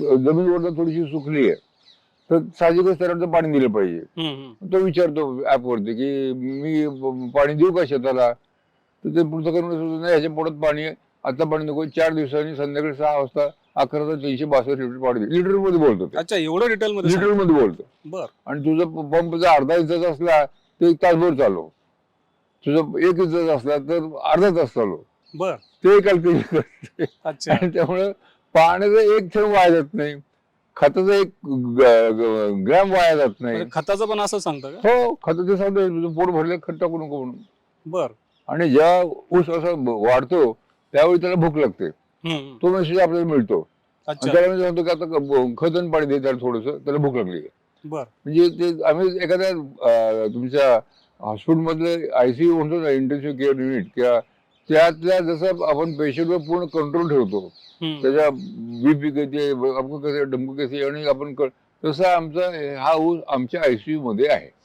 जमीन वरनं थोडीशी सुकली आहे तर साहजिकच त्याला पाणी दिलं पाहिजे. तो विचारतो ऍपवरती की मी पाणी देऊ का शेताला? तर ते पुढचं करून नाही ह्याच्या पोटात पाणी आता पाणी नको चार दिवसांनी संध्याकाळी सहा वाजता अकरा हजार तीनशे बासष्ट लिटर पाणी लिटरमध्ये बोलतो अच्छा एवढं डिटेल मध्ये लिटरमध्ये बोलतो आणि तुझं पंप जर अर्धा इंचाचा असला तर एक तासभर चालव. तुझं एक इंचाचा असला तर अर्धा तास बर. ते कॅल्क्युलेट करते. त्यामुळे पाण्याचं एक थेंब वाया जात नाही. खताचं एक ग- ग- ग्रॅम वाया जात नाही. म्हणजे खताचं पण असं सांगतं का? हो खत ते सांगतो तुझं पोट भरले खत टाकू नको म्हणून. बर. आणि ज्या ऊस असा ब- वाढतो त्यावेळी त्याला भूक लागते. हम्म. तो मेसेज आपल्याला मिळतो. आणि अच्छा. त्याला मी सांगतो की आता क- खत आणि पाणी दे त्याला थोडस त्याला भूक लागली. बर. म्हणजे ते आम्ही एखाद्या अं, तुमच्या हॉस्पिटलमधलं आयसीयू म्हणतो ना इंटेन्सिव्ह केअर युनिट किंवा त्यातल्या जसं आपण पेशंटवर पूर्ण कंट्रोल ठेवतो. त्याच्या बीपी ब- अमुक कसं डमकं कसं आणि आपण तसा आमचा हा ऊस आमच्या आयसीयू मध्ये आहे